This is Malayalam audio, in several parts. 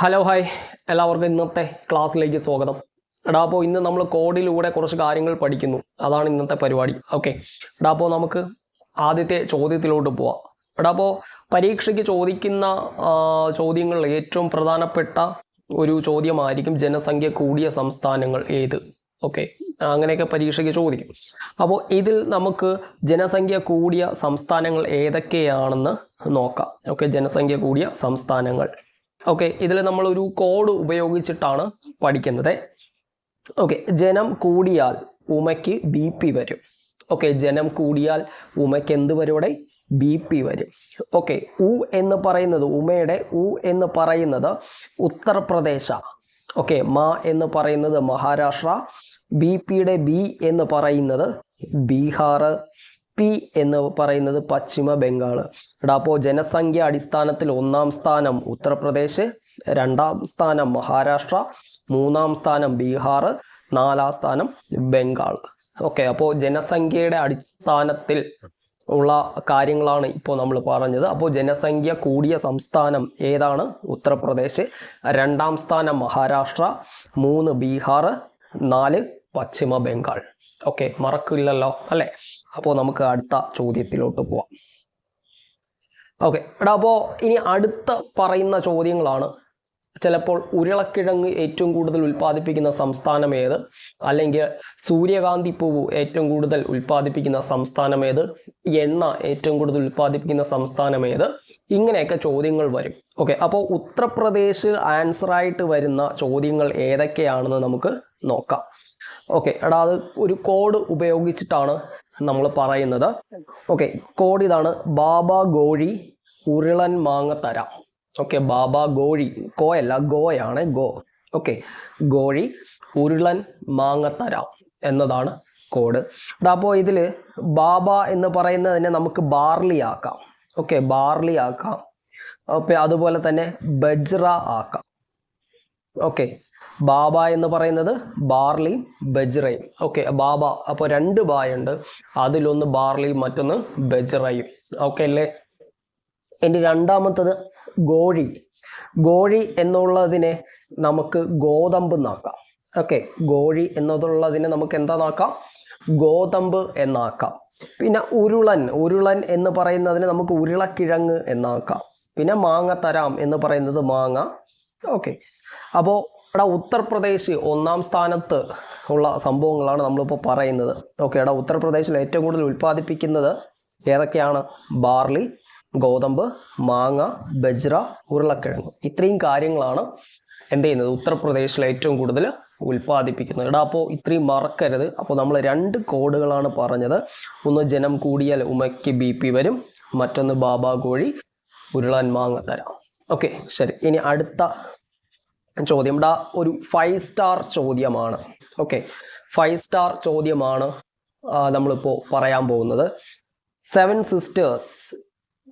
ഹലോ ഹായ് എല്ലാവർക്കും ഇന്നത്തെ ക്ലാസ്സിലേക്ക് സ്വാഗതം. എടാ അപ്പോൾ ഇന്ന് നമ്മൾ കോഡിലൂടെ കുറച്ച് കാര്യങ്ങൾ പഠിക്കുന്നു. അതാണ് ഇന്നത്തെ പരിപാടി. ഓക്കെ എടാ അപ്പോൾ നമുക്ക് ആദ്യത്തെ ചോദ്യത്തിലോട്ട് പോവാം. എടാ അപ്പോൾ പരീക്ഷയ്ക്ക് ചോദിക്കുന്ന ചോദ്യങ്ങളിൽ ഏറ്റവും പ്രധാനപ്പെട്ട ഒരു ചോദ്യമായിരിക്കും ജനസംഖ്യ കൂടിയ സംസ്ഥാനങ്ങൾ ഏത്? ഓക്കെ അങ്ങനെയൊക്കെ പരീക്ഷയ്ക്ക് ചോദിക്കും. അപ്പോൾ ഇതിൽ നമുക്ക് ജനസംഖ്യ കൂടിയ സംസ്ഥാനങ്ങൾ ഏതൊക്കെയാണെന്ന് നോക്കാം. ഓക്കെ ജനസംഖ്യ കൂടിയ സംസ്ഥാനങ്ങൾ. ഓക്കെ ഇതിൽ നമ്മളൊരു കോഡ് ഉപയോഗിച്ചിട്ടാണ് പഠിക്കുന്നത്. ഓക്കെ ജനം കൂടിയാൽ ഉമയ്ക്ക് ബി പി വരും. ഓക്കെ ജനം കൂടിയാൽ ഉമയ്ക്ക് എന്ത് വരും ബി പി വരും. ഓക്കെ ഉ എന്ന് പറയുന്നത് ഉമയുടെ ഉ എന്ന് പറയുന്നത് ഉത്തർപ്രദേശ. ഓക്കെ മ എന്ന് പറയുന്നത് മഹാരാഷ്ട്ര. ബി പിയുടെ ബി എന്ന് പറയുന്നത് ബീഹാർ പി എന്ന് പറയുന്നത് പശ്ചിമ ബംഗാൾ എടാ അപ്പോൾ ജനസംഖ്യ അടിസ്ഥാനത്തിൽ ഒന്നാം സ്ഥാനം ഉത്തർപ്രദേശ് രണ്ടാം സ്ഥാനം മഹാരാഷ്ട്ര മൂന്നാം സ്ഥാനം ബീഹാർ നാലാം സ്ഥാനം ബംഗാൾ. ഓക്കെ അപ്പോൾ ജനസംഖ്യയുടെ അടിസ്ഥാനത്തിൽ ഉള്ള കാര്യങ്ങളാണ് ഇപ്പോൾ നമ്മൾ പറഞ്ഞത്. അപ്പോൾ ജനസംഖ്യ കൂടിയ സംസ്ഥാനം ഏതാണ്? ഉത്തർപ്രദേശ് രണ്ടാം സ്ഥാനം മഹാരാഷ്ട്ര മൂന്ന് ബീഹാർ നാല് പശ്ചിമ ബംഗാൾ. ഓക്കെ മറക്കില്ലല്ലോ അല്ലെ? അപ്പോൾ നമുക്ക് അടുത്ത ചോദ്യത്തിലോട്ട് പോവാം. ഓക്കെ എടാ അപ്പോൾ ഇനി അടുത്ത പറയുന്ന ചോദ്യങ്ങളാണ്. ചിലപ്പോൾ ഉരുളക്കിഴങ്ങ് ഏറ്റവും കൂടുതൽ ഉൽപ്പാദിപ്പിക്കുന്ന സംസ്ഥാനം ഏത്? അല്ലെങ്കിൽ സൂര്യകാന്തി പൂവ് ഏറ്റവും കൂടുതൽ ഉൽപ്പാദിപ്പിക്കുന്ന സംസ്ഥാനം ഏത്? എണ്ണ ഏറ്റവും കൂടുതൽ ഉൽപ്പാദിപ്പിക്കുന്ന സംസ്ഥാനം ഏത്? ഇങ്ങനെയൊക്കെ ചോദ്യങ്ങൾ വരും. ഓക്കെ അപ്പോൾ ഉത്തർപ്രദേശ് ആൻസറായിട്ട് വരുന്ന ചോദ്യങ്ങൾ ഏതൊക്കെയാണെന്ന് നമുക്ക് നോക്കാം. ഓക്കെ എടാ അത് ഒരു കോഡ് ഉപയോഗിച്ചിട്ടാണ് നമ്മൾ പറയുന്നത്. ഓക്കെ കോഡ് ഇതാണ് ബാബ ഗോഴി ഉരുളൻ മാങ്ങ തരാം. ഓക്കെ ബാബ ഗോഴി കോ അല്ല ഗോയാണ് ഗോ. ഓക്കെ ഗോഴി ഉരുളൻ മാങ്ങ തരാം എന്നതാണ് കോഡ് അപ്പോൾ ഇതിൽ ബാബ എന്ന് പറയുന്നതിനെ നമുക്ക് ബാർലി ആക്കാം. ഓക്കെ ബാർലി ആക്കാം. ഓക്കെ അതുപോലെ തന്നെ ബജ്ര ആക്കാം. ഓക്കെ ബാബ എന്ന് പറയുന്നത് ബാർലി ബജ്റയും. ഓക്കെ ബാബ. അപ്പോൾ രണ്ട് ബായുണ്ട്. അതിലൊന്ന് ബാർലിയും മറ്റൊന്ന് ബജ്റയും. ഓക്കെ അല്ലേ? ഇനി രണ്ടാമത്തത് ഗോഴി. ഗോഴി എന്നുള്ളതിനെ നമുക്ക് ഗോതമ്പ് എന്നാക്കാം. ഓക്കെ ഗോഴി എന്നതുള്ളതിനെ നമുക്ക് എന്താ നാക്കാം ഗോതമ്പ് എന്നാക്കാം. പിന്നെ ഉരുളൻ ഉരുളൻ എന്ന് പറയുന്നതിന് നമുക്ക് ഉരുളക്കിഴങ്ങ് എന്നാക്കാം. പിന്നെ മാങ്ങ തരാം എന്ന് പറയുന്നത് മാങ്ങ. ഓക്കെ അപ്പോൾ ഇവിടെ ഉത്തർപ്രദേശ് ഒന്നാം സ്ഥാനത്ത് ഉള്ള സംഭവങ്ങളാണ് നമ്മളിപ്പോൾ പറയുന്നത്. ഓക്കെ എടാ ഉത്തർപ്രദേശിൽ ഏറ്റവും കൂടുതൽ ഉൽപ്പാദിപ്പിക്കുന്നത് ഏതൊക്കെയാണ്? ബാർലി ഗോതമ്പ് മാങ്ങ ബജ്ര ഉരുളക്കിഴങ്ങ്. ഇത്രയും കാര്യങ്ങളാണ് എന്ത് ചെയ്യുന്നത്? ഉത്തർപ്രദേശിൽ ഏറ്റവും കൂടുതൽ ഉൽപ്പാദിപ്പിക്കുന്നത്. എടാ അപ്പോൾ ഇത്രയും മറക്കരുത്. അപ്പോൾ നമ്മൾ രണ്ട് കോഡുകളാണ് പറഞ്ഞത്. ഒന്ന് ജനം കൂടിയാൽ ഉമയ്ക്ക് ബി പി വരും. മറ്റൊന്ന് ബാബാ കോഴി ഉരുളൻ മാങ്ങ തരാം. ഓക്കെ ശരി. ഇനി അടുത്ത ചോദ്യം. ഇടാ ഒരു ഫൈവ് സ്റ്റാർ ചോദ്യമാണ്. ഓക്കെ ഫൈവ് സ്റ്റാർ ചോദ്യമാണ് നമ്മളിപ്പോൾ പറയാൻ പോകുന്നത്. സെവൻ സിസ്റ്റേഴ്സ്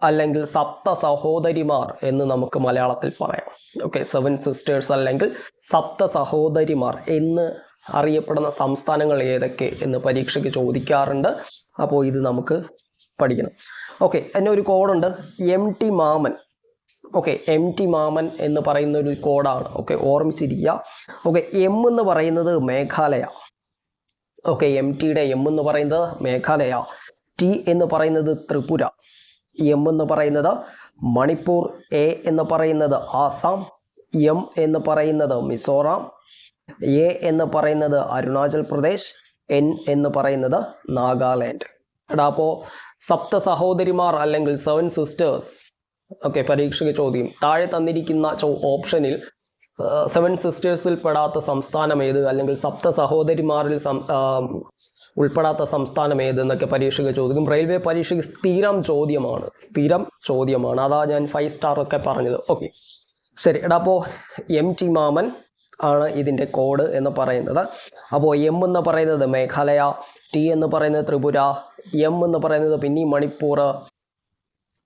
അല്ലെങ്കിൽ സപ്ത സഹോദരിമാർ എന്ന് നമുക്ക് മലയാളത്തിൽ പറയാം. ഓക്കെ സെവൻ സിസ്റ്റേഴ്സ് അല്ലെങ്കിൽ സപ്ത സഹോദരിമാർ എന്ന് അറിയപ്പെടുന്ന സംസ്ഥാനങ്ങൾ ഏതൊക്കെ എന്ന് പരീക്ഷയ്ക്ക് ചോദിക്കാറുണ്ട്. അപ്പോൾ ഇത് നമുക്ക് പഠിക്കണം. ഓക്കെ എന്നെ ഒരു കോഡുണ്ട് എം ടി മാമൻ. ഓക്കെ എം ടി മാമൻ എന്ന് പറയുന്ന ഒരു കോഡാണ്. ഓക്കെ ഓർമ്മിച്ചിരിക്കുക. ഓക്കെ എം എന്ന് പറയുന്നത് മേഘാലയ. ഓക്കെ എം ടിയുടെ എം എന്ന് പറയുന്നത് മേഘാലയ. ടി എന്ന് പറയുന്നത് ത്രിപുര. എം എന്ന് പറയുന്നത് മണിപ്പൂർ എ എന്ന് പറയുന്നത് ആസാം എം എന്ന് പറയുന്നത് മിസോറാം എ എന്ന് പറയുന്നത് അരുണാചൽ പ്രദേശ് എൻ എന്ന് പറയുന്നത് നാഗാലാൻഡ്. എടാ അപ്പോൾ സപ്ത സഹോദരിമാർ അല്ലെങ്കിൽ സെവൻ സിസ്റ്റേഴ്സ് ഓക്കെ പരീക്ഷയ്ക്ക് ചോദ്യം. താഴെ തന്നിരിക്കുന്ന ഓപ്ഷനിൽ സെവൻ സിസ്റ്റേഴ്സിൽ പെടാത്ത സംസ്ഥാനം ഏത്? അല്ലെങ്കിൽ സപ്ത സഹോദരിമാരിൽ ഉൾപ്പെടാത്ത സംസ്ഥാനം ഏത് എന്നൊക്കെ പരീക്ഷയ്ക്ക് ചോദിക്കും. റെയിൽവേ പരീക്ഷയ്ക്ക് സ്ഥിരം ചോദ്യമാണ്. സ്ഥിരം ചോദ്യമാണ്. അതാ ഞാൻ ഫൈവ് സ്റ്റാർ ഒക്കെ പറഞ്ഞത്. ഓക്കെ. ശരി എടാ അപ്പോൾ എം ടി മാമൻ ആണ് ഇതിന്റെ കോഡ് എന്ന് പറയുന്നത്. അപ്പോൾ എം എന്ന് പറയുന്നത് മേഘാലയ ടി എന്ന് പറയുന്നത് ത്രിപുര എം എന്ന് പറയുന്നത് പിന്നെ മണിപ്പൂർ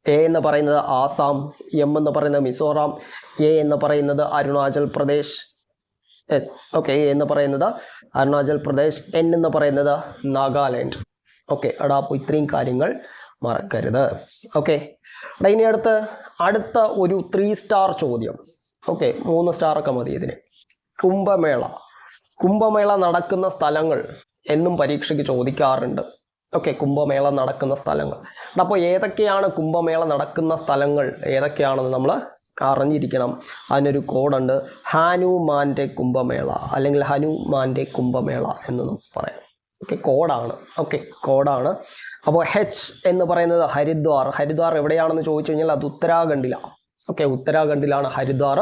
എ എന്ന് പറയുന്നത് ആസാം എം എന്ന് പറയുന്നത് മിസോറാം എ എന്ന് പറയുന്നത് Arunachal Pradesh yes okay A എന്ന് പറയുന്നത് അരുണാചൽ പ്രദേശ് എൻ എന്ന് പറയുന്നത് നാഗാലാൻഡ്. ഓക്കെ എടാ അപ്പോൾ ഇത്രയും കാര്യങ്ങൾ മറക്കരുത്. ഓക്കെ എടാ ഇനി അടുത്ത് അടുത്ത ഒരു ത്രീ സ്റ്റാർ ചോദ്യം. ഓക്കെ മൂന്ന് സ്റ്റാറൊക്കെ മതി ഇതിന്. കുംഭമേള. കുംഭമേള നടക്കുന്ന സ്ഥലങ്ങൾ എന്നും പരീക്ഷയ്ക്ക് ചോദിക്കാറുണ്ട്. ഓക്കെ കുംഭമേള നടക്കുന്ന സ്ഥലങ്ങൾ. അപ്പോൾ ഏതൊക്കെയാണ് കുംഭമേള നടക്കുന്ന സ്ഥലങ്ങൾ? ഏതൊക്കെയാണെന്ന് നമ്മൾ അറിഞ്ഞിരിക്കണം. അതിനൊരു കോഡുണ്ട്. ഹനുമാന്റെ കുംഭമേള അല്ലെങ്കിൽ ഹനുമാന്റെ കുംഭമേള എന്ന് നമുക്ക് പറയാം. ഓക്കെ കോഡാണ്. ഓക്കെ കോഡാണ്. അപ്പോൾ ഹെച്ച് എന്ന് പറയുന്നത് ഹരിദ്വാർ. ഹരിദ്വാർ എവിടെയാണെന്ന് ചോദിച്ചു കഴിഞ്ഞാൽ അത് ഉത്തരാഖണ്ഡിലാണ് ഓക്കെ ഉത്തരാഖണ്ഡിലാണ് ഹരിദ്വാർ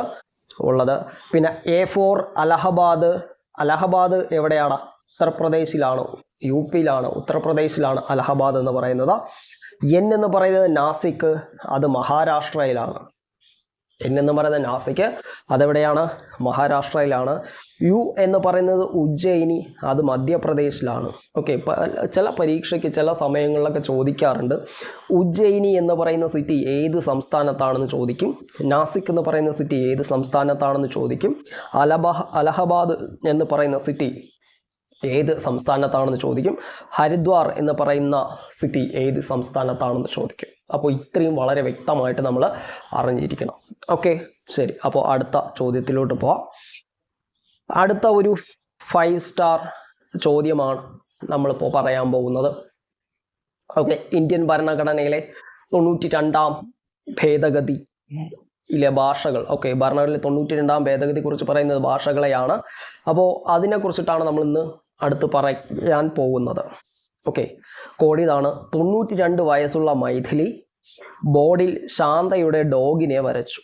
ഉള്ളത്. പിന്നെ എ ഫോർ അലഹബാദ്. അലഹബാദ് എവിടെയാണ്? ഉത്തർപ്രദേശിലാണ്. യു പിയിലാണ് ഉത്തർപ്രദേശിലാണ് അലഹബാദ് എന്ന് പറയുന്നത്. എൻ എന്ന് പറയുന്നത് നാസിക്ക് അത് മഹാരാഷ്ട്രയിലാണ്. എൻ എന്ന് പറയുന്നത് നാസിക്ക് അതെവിടെയാണ്? മഹാരാഷ്ട്രയിലാണ്. യു എന്ന് പറയുന്നത് ഉജ്ജയിനി അത് മധ്യപ്രദേശിലാണ്. ഓക്കെ ചില പരീക്ഷയ്ക്ക് ചില സമയങ്ങളിലൊക്കെ ചോദിക്കാറുണ്ട് ഉജ്ജയിനി എന്ന് പറയുന്ന സിറ്റി ഏത് സംസ്ഥാനത്താണെന്ന് ചോദിക്കും നാസിക് എന്ന് പറയുന്ന സിറ്റി ഏത് സംസ്ഥാനത്താണെന്ന് ചോദിക്കും അലബഹ അലഹബാദ് എന്ന് പറയുന്ന സിറ്റി ഏത് സംസ്ഥാനത്താണെന്ന് ചോദിക്കും. ഹരിദ്വാർ എന്ന് പറയുന്ന സിറ്റി ഏത് സംസ്ഥാനത്താണെന്ന് ചോദിക്കും. അപ്പോൾ ഇത്രയും വളരെ വ്യക്തമായിട്ട് നമ്മൾ അറിഞ്ഞിരിക്കണം. ഓക്കെ ശരി. അപ്പോൾ അടുത്ത ചോദ്യത്തിലോട്ട് പോവാം. അടുത്ത ഒരു ഫൈവ് സ്റ്റാർ ചോദ്യമാണ് നമ്മളിപ്പോൾ പറയാൻ പോകുന്നത്. ഓക്കെ ഇന്ത്യൻ ഭരണഘടനയിലെ തൊണ്ണൂറ്റി രണ്ടാം ഭേദഗതി ഇലെ ഭാഷകൾ. ഓക്കെ ഭരണഘടനയിലെ തൊണ്ണൂറ്റി രണ്ടാം ഭേദഗതി കുറിച്ച് പറയുന്നത് ഭാഷകളെയാണ്. അപ്പോൾ അതിനെക്കുറിച്ചിട്ടാണ് നമ്മൾ ഇന്ന് അടുത്ത് പറയാൻ പോകുന്നത്. ഓക്കെ കോഡ് ഇതാണ് തൊണ്ണൂറ്റി രണ്ട് വയസ്സുള്ള മൈഥിലി ബോർഡിൽ ശാന്തയുടെ ഡോഗിനെ വരച്ചു.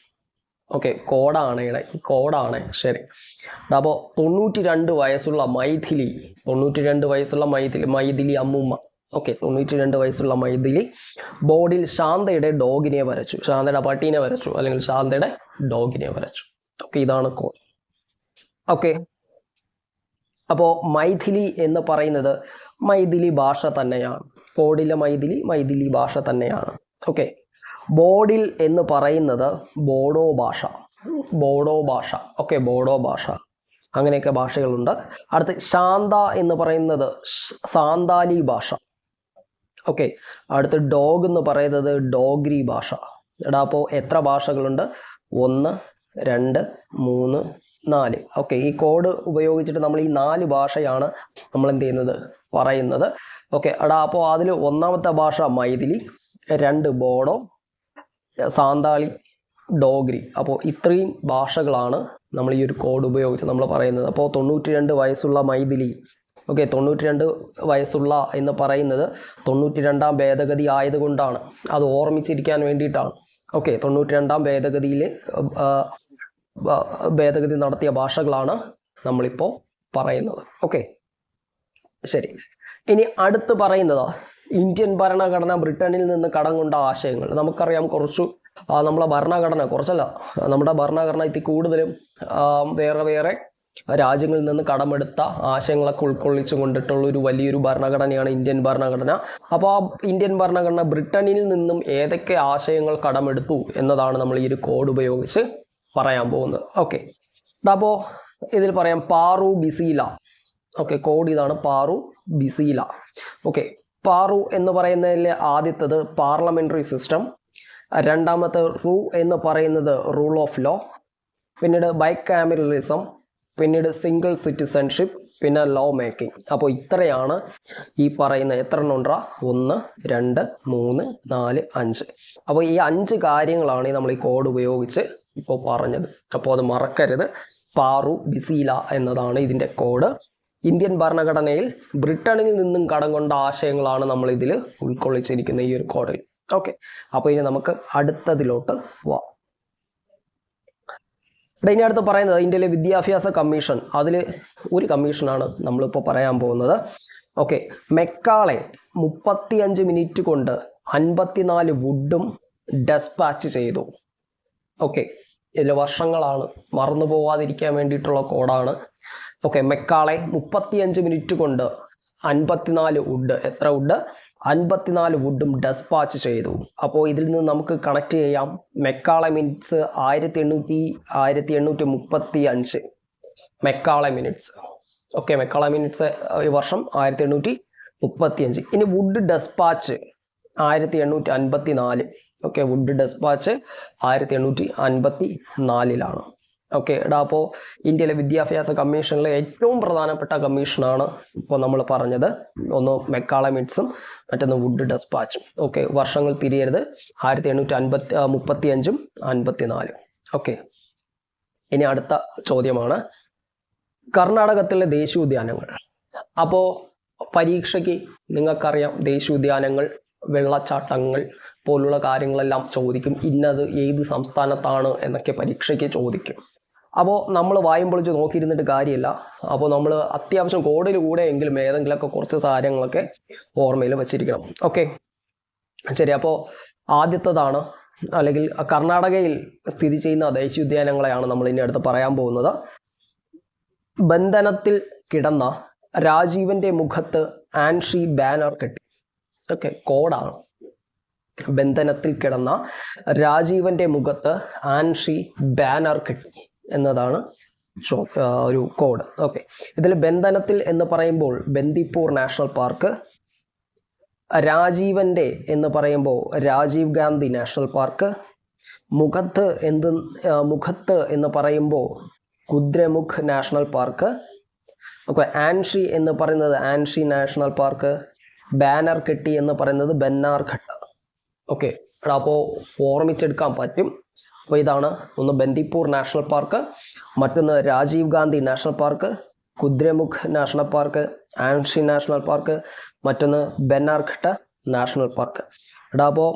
ഓക്കെ കോഡാണ് ഇവിടെ. കോഡാണ് ശരി. അപ്പോൾ തൊണ്ണൂറ്റി രണ്ട് വയസ്സുള്ള മൈഥിലി തൊണ്ണൂറ്റി രണ്ട് വയസ്സുള്ള മൈഥിലി മൈഥിലി അമ്മുമ്മ. ഓക്കെ തൊണ്ണൂറ്റി രണ്ട് വയസ്സുള്ള മൈഥിലി ബോർഡിൽ ശാന്തയുടെ ഡോഗിനെ വരച്ചു. ശാന്തയുടെ പട്ടീനെ വരച്ചു. അല്ലെങ്കിൽ ശാന്തയുടെ ഡോഗിനെ വരച്ചു. ഓക്കെ ഇതാണ് കോഡ്. ഓക്കെ അപ്പോൾ മൈഥിലി എന്ന് പറയുന്നത് മൈഥിലി ഭാഷ തന്നെയാണ്. കോഡിലെ മൈഥിലി മൈഥിലി ഭാഷ തന്നെയാണ്. ഓക്കെ ബോഡിൽ എന്ന് പറയുന്നത് ബോഡോ ഭാഷ. ബോഡോ ഭാഷ. ഓക്കെ ബോഡോ ഭാഷ. അങ്ങനെയൊക്കെ ഭാഷകളുണ്ട്. അടുത്ത് ശാന്ത എന്ന് പറയുന്നത് സാന്താലി ഭാഷ. ഓക്കെ അടുത്ത് ഡോഗ് എന്ന് പറയുന്നത് ഡോഗ്രി ഭാഷ. എടാ അപ്പോൾ എത്ര ഭാഷകളുണ്ട്? ഒന്ന് രണ്ട് മൂന്ന് നാല്. ഓക്കെ ഈ കോഡ് ഉപയോഗിച്ചിട്ട് നമ്മൾ ഈ നാല് ഭാഷയാണ് നമ്മൾ എന്ത് ചെയ്യുന്നത്? പറയുന്നത്. ഓക്കെ എടാ അപ്പോൾ അതിൽ ഒന്നാമത്തെ ഭാഷ മൈഥിലി രണ്ട് ബോഡോ സാന്താളി ഡോഗ്രി. അപ്പോൾ ഇത്രയും ഭാഷകളാണ് നമ്മൾ ഈ ഒരു കോഡ് ഉപയോഗിച്ച് നമ്മൾ പറയുന്നത്. അപ്പോൾ തൊണ്ണൂറ്റി രണ്ട് വയസ്സുള്ള മൈഥിലി ഓക്കെ തൊണ്ണൂറ്റി രണ്ട് വയസ്സുള്ള എന്ന് പറയുന്നത് തൊണ്ണൂറ്റി രണ്ടാം ഭേദഗതി ആയതുകൊണ്ടാണ്. അത് ഓർമ്മിച്ചിരിക്കാൻ വേണ്ടിയിട്ടാണ്. ഓക്കെ തൊണ്ണൂറ്റി രണ്ടാം ഭേദഗതിയിൽ ഭേദഗതി നടത്തിയ ഭാഷകളാണ് നമ്മളിപ്പോൾ പറയുന്നത്. ഓക്കെ ശരി. ഇനി അടുത്ത് പറയുന്നത്. ഇന്ത്യൻ ഭരണഘടന ബ്രിട്ടനിൽ നിന്ന് കടം കൊണ്ട ആശയങ്ങൾ. നമുക്കറിയാം കുറച്ചു നമ്മളെ ഭരണഘടന കുറച്ചല്ല നമ്മുടെ ഭരണഘടന ഇത്തി കൂടുതലും വേറെ വേറെ രാജ്യങ്ങളിൽ നിന്ന് കടമെടുത്ത ആശയങ്ങളൊക്കെ ഉൾക്കൊള്ളിച്ചു കൊണ്ടിട്ടുള്ള ഒരു വലിയൊരു ഭരണഘടനയാണ് ഇന്ത്യൻ ഭരണഘടന. അപ്പോൾ ആ ഇന്ത്യൻ ഭരണഘടന ബ്രിട്ടനിൽ നിന്നും ഏതൊക്കെ ആശയങ്ങൾ കടമെടുത്തു എന്നതാണ് നമ്മൾ ഈ ഒരു കോഡ് ഉപയോഗിച്ച് പറയാൻ പോകുന്നത്. ഓക്കെ അപ്പോൾ ഇതിൽ പറയാം പാറു ബിസീല. ഓക്കെ കോഡ് ഇതാണ് പാറു ബിസീല. ഓക്കെ പാറു എന്ന് പറയുന്നതിലെ ആദ്യത്തത് പാർലമെന്ററി സിസ്റ്റം രണ്ടാമത്തെ റൂ എന്ന് പറയുന്നത് റൂൾ ഓഫ് ലോ പിന്നീട് ബൈക്കാമറലിസം പിന്നീട് സിംഗിൾ സിറ്റിസൺഷിപ്പ് പിന്നെ ലോ മേക്കിംഗ് അപ്പോൾ ഇത്രയാണ് ഈ പറയുന്ന എത്ര എണ്ണുണ്ട ഒന്ന് രണ്ട് മൂന്ന് നാല് അഞ്ച്. അപ്പോൾ ഈ അഞ്ച് കാര്യങ്ങളാണ് നമ്മൾ ഈ കോഡ് ഉപയോഗിച്ച് ഇപ്പോൾ പറഞ്ഞത്. അപ്പോൾ അത് മറക്കരുത്. പാറു ബിസീല എന്നതാണ് ഇതിന്റെ കോഡ്. ഇന്ത്യൻ ഭരണഘടനയിൽ ബ്രിട്ടനിൽ നിന്നും കടം കൊണ്ട ആശയങ്ങളാണ് നമ്മൾ ഇതിൽ ഉൾക്കൊള്ളിച്ചിരിക്കുന്ന ഈ ഒരു കോഡിൽ. ഓക്കെ. അപ്പോൾ ഇനി നമുക്ക് അടുത്തതിലോട്ട് പോവാം. ഇനി അടുത്ത് പറയുന്നത് ഇന്ത്യയിലെ വിദ്യാഭ്യാസ കമ്മീഷൻ. അതിൽ ഒരു കമ്മീഷനാണ് നമ്മളിപ്പോൾ പറയാൻ പോകുന്നത്. ഓക്കെ. മെക്കാളെ മുപ്പത്തിയഞ്ച് മിനിറ്റ് കൊണ്ട് അൻപത്തിനാല് വുഡും ഡെസ്പാച്ച് ചെയ്തു. ഓക്കെ. വർഷങ്ങളാണ്. മറന്നു പോവാതിരിക്കാൻ വേണ്ടിയിട്ടുള്ള കോഡാണ്. ഓക്കെ മെക്കാളെ മുപ്പത്തിയഞ്ച് മിനിറ്റ് കൊണ്ട് അൻപത്തിനാല് വുഡ് എത്ര വുഡ് അൻപത്തിനാല് വുഡും ഡെസ്പാച്ച് ചെയ്തു. അപ്പോൾ ഇതിൽ നിന്ന് നമുക്ക് കണക്ട് ചെയ്യാം. മെക്കാളെ മിനിറ്റ്സ് ആയിരത്തി എണ്ണൂറ്റി ആയിരത്തി എണ്ണൂറ്റി മുപ്പത്തി അഞ്ച് Macaulay minutes okay Macaulay minutes ഈ വർഷം ആയിരത്തി എണ്ണൂറ്റി മുപ്പത്തി അഞ്ച് ഇനി വുഡ് ഡെസ്പാച്ച് ആയിരത്തി എണ്ണൂറ്റി അൻപത്തി നാല് ഓക്കെ വുഡ് ഡെസ്പാച്ച് ആയിരത്തി എണ്ണൂറ്റി അൻപത്തി നാലിലാണ് ഓക്കെ എടാ അപ്പോൾ ഇന്ത്യയിലെ വിദ്യാഭ്യാസ കമ്മീഷനിലെ ഏറ്റവും പ്രധാനപ്പെട്ട കമ്മീഷനാണ് ഇപ്പോൾ നമ്മൾ പറഞ്ഞത്. ഒന്ന് മെക്കാളമിറ്റ്സും മറ്റൊന്ന് വുഡ് ഡെസ്പാച്ചും ഓക്കെ വർഷങ്ങൾ തിരിയരുത്. ആയിരത്തി എണ്ണൂറ്റി അൻപത്തി മുപ്പത്തി അഞ്ചും അൻപത്തി നാലും ഓക്കെ ഇനി അടുത്ത ചോദ്യമാണ്. കർണാടകത്തിലെ ദേശീയോദ്യാനങ്ങൾ അപ്പോൾ പരീക്ഷയ്ക്ക് നിങ്ങൾക്കറിയാം ദേശീയോദ്യാനങ്ങൾ വെള്ളച്ചാട്ടങ്ങൾ പോലുള്ള കാര്യങ്ങളെല്ലാം ചോദിക്കും. ഇന്നത് ഏത് സംസ്ഥാനത്താണ് എന്നൊക്കെ പരീക്ഷയ്ക്ക് ചോദിക്കും. അപ്പോൾ നമ്മൾ വായും നോക്കിയിരുന്നിട്ട് കാര്യമില്ല. അപ്പോൾ നമ്മൾ അത്യാവശ്യം കോഡിൽ കൂടെ എങ്കിലും ഏതെങ്കിലുമൊക്കെ കുറച്ച് കാര്യങ്ങളൊക്കെ ഓർമ്മയിൽ വച്ചിരിക്കണം. ഓക്കെ? ശരി അപ്പോൾ ആദ്യത്തതാണ്. അല്ലെങ്കിൽ കർണാടകയിൽ സ്ഥിതി ചെയ്യുന്ന ദേശീയോദ്യാനങ്ങളെയാണ് നമ്മൾ ഇനി അടുത്ത് പറയാൻ പോകുന്നത്. ബന്ധനത്തിൽ കിടന്ന രാജീവന്റെ മുഖത്ത് ആൻഷി ബാനർ കെട്ടി. ഓക്കെ കോഡാണ്. ബന്ധനത്തിൽ കിടന്ന രാജീവന്റെ മുഖത്ത് ആൻഷി ബാനർ കിട്ടി എന്നതാണ് ഒരു കോഡ്. ഓക്കെ. ഇതിൽ ബന്ധനത്തിൽ എന്ന് പറയുമ്പോൾ ബന്ദിപ്പൂർ നാഷണൽ പാർക്ക് രാജീവന്റെ എന്ന് പറയുമ്പോൾ രാജീവ് ഗാന്ധി നാഷണൽ പാർക്ക് മുഖത്ത് എന്ത് മുഖത്ത് എന്ന് പറയുമ്പോൾ Kudremukh national park. Okay Anshi എന്ന് പറയുന്നത് ആൻഷി നാഷണൽ പാർക്ക് ബാനർ കെട്ടി എന്ന് പറയുന്നത് ബന്നാർ ഘട്ട. ഓക്കെ അപ്പോൾ ഓർമ്മിച്ചെടുക്കാൻ പറ്റും. അപ്പോൾ ഇതാണ് ഒന്ന് ബന്ദിപ്പൂർ നാഷണൽ പാർക്ക് മറ്റൊന്ന് Rajiv Gandhi national park Kudremukh national park Anshi national park മറ്റൊന്ന് ബെന്നാർഘട്ട നാഷണൽ പാർക്ക്. എടാ അപ്പോൾ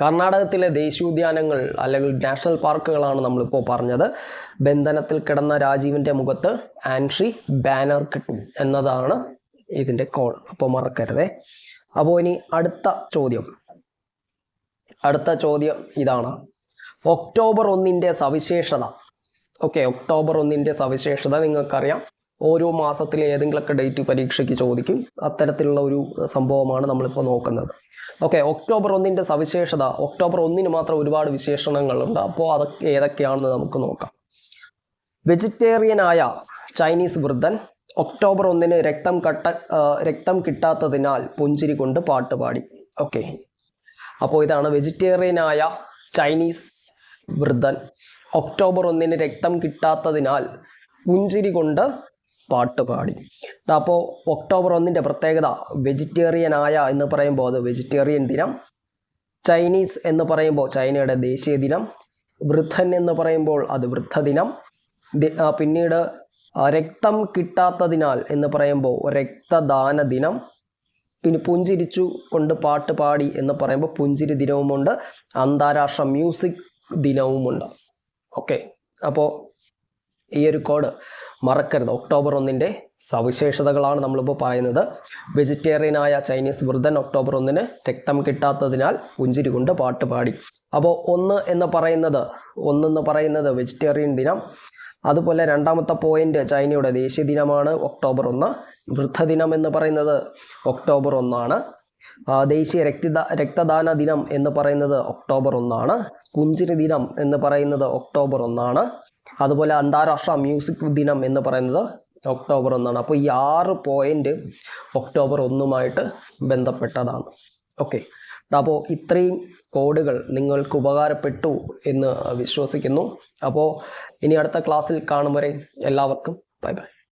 കർണാടകത്തിലെ ദേശീയോദ്യാനങ്ങൾ അല്ലെങ്കിൽ നാഷണൽ പാർക്കുകളാണ് നമ്മളിപ്പോൾ പറഞ്ഞത്. ബന്ധനത്തിൽ കിടന്ന രാജീവിന്റെ മുഖത്ത് ആൻഷി ബാനർഘട്ട് എന്നതാണ് ഇതിന്റെ കോൾ അപ്പോൾ മറക്കരുതേ. അപ്പോൾ ഇനി അടുത്ത ചോദ്യം. അടുത്ത ചോദ്യം ഇതാണ്. ഒക്ടോബർ ഒന്നിന്റെ സവിശേഷത. ഓക്കെ ഒക്ടോബർ ഒന്നിന്റെ സവിശേഷത നിങ്ങൾക്കറിയാം. ഓരോ മാസത്തിലെ ഏതെങ്കിലുമൊക്കെ ഡേറ്റ് പരീക്ഷയ്ക്ക് ചോദിക്കും. അത്തരത്തിലുള്ള ഒരു സംഭവമാണ് നമ്മളിപ്പോൾ നോക്കുന്നത്. ഓക്കെ ഒക്ടോബർ ഒന്നിന്റെ സവിശേഷത. ഒക്ടോബർ ഒന്നിന് മാത്രം ഒരുപാട് വിശേഷണങ്ങളുണ്ട്. അപ്പോൾ അതൊക്കെ ഏതൊക്കെയാണെന്ന് നമുക്ക് നോക്കാം. വെജിറ്റേറിയനായ ചൈനീസ് വൃദ്ധൻ ഒക്ടോബർ ഒന്നിന് രക്തം കട്ട രക്തം കിട്ടാത്തതിനാൽ പുഞ്ചിരി കൊണ്ട് പാട്ട് പാടി ഓക്കെ അപ്പോൾ ഇതാണ് വെജിറ്റേറിയനായ ചൈനീസ് വൃദ്ധൻ. ഒക്ടോബർ ഒന്നിന് രക്തം കിട്ടാത്തതിനാൽ പുഞ്ചിരി കൊണ്ട് പാട്ട് പാടി. അപ്പോൾ ഒക്ടോബർ ഒന്നിന്റെ പ്രത്യേകത വെജിറ്റേറിയനായ എന്ന് പറയുമ്പോൾ അത് വെജിറ്റേറിയൻ ദിനം ചൈനീസ് എന്ന് പറയുമ്പോൾ ചൈനയുടെ ദേശീയ ദിനം വൃദ്ധൻ എന്ന് പറയുമ്പോൾ അത് വൃദ്ധദിനം പിന്നീട് രക്തം കിട്ടാത്തതിനാൽ എന്ന് പറയുമ്പോൾ രക്തദാന ദിനം പിന്നെ പുഞ്ചിരിച്ചു കൊണ്ട് പാട്ട് പാടി എന്ന് പറയുമ്പോൾ പുഞ്ചിരി ദിനവുമുണ്ട്. അന്താരാഷ്ട്ര മ്യൂസിക് ദിനവുമുണ്ട്. ഓക്കെ. അപ്പോൾ ഈ ഒരു കോഡ് മറക്കരുത്. ഒക്ടോബർ ഒന്നിന്റെ സവിശേഷതകളാണ് നമ്മളിപ്പോൾ പറയുന്നത്. വെജിറ്റേറിയൻ ആയ ചൈനീസ് വൃദ്ധൻ ഒക്ടോബർ ഒന്നിന് രക്തം കിട്ടാത്തതിനാൽ പുഞ്ചിരി കൊണ്ട് പാട്ട് പാടി. അപ്പോൾ ഒന്ന് എന്ന് പറയുന്നത് ഒന്നെന്ന് പറയുന്നത് വെജിറ്റേറിയൻ ദിനം. അതുപോലെ രണ്ടാമത്തെ പോയിന്റ് ചൈനയുടെ ദേശീയ ദിനമാണ് ഒക്ടോബർ ഒന്ന്. വൃദ്ധദിനം എന്ന് പറയുന്നത് ഒക്ടോബർ ഒന്നാണ്. ദേശീയ രക്തദാ രക്തദാന ദിനം എന്ന് പറയുന്നത് ഒക്ടോബർ ഒന്നാണ്. പുഞ്ചിരി ദിനം എന്ന് പറയുന്നത് ഒക്ടോബർ ഒന്നാണ്. അതുപോലെ അന്താരാഷ്ട്ര മ്യൂസിക് ദിനം എന്ന് പറയുന്നത് ഒക്ടോബർ ഒന്നാണ്. അപ്പോൾ ഈ ആറ് പോയിന്റ് ഒക്ടോബർ ഒന്നുമായിട്ട് ബന്ധപ്പെട്ടതാണ്. ഓക്കെ അപ്പോൾ ഇത്രയും കോഡുകൾ നിങ്ങൾക്ക് ഉപകാരപ്പെട്ടു എന്ന് വിശ്വസിക്കുന്നു. അപ്പോൾ ഇനി അടുത്ത ക്ലാസ്സിൽ കാണും വരെ എല്ലാവർക്കും. Bye bye.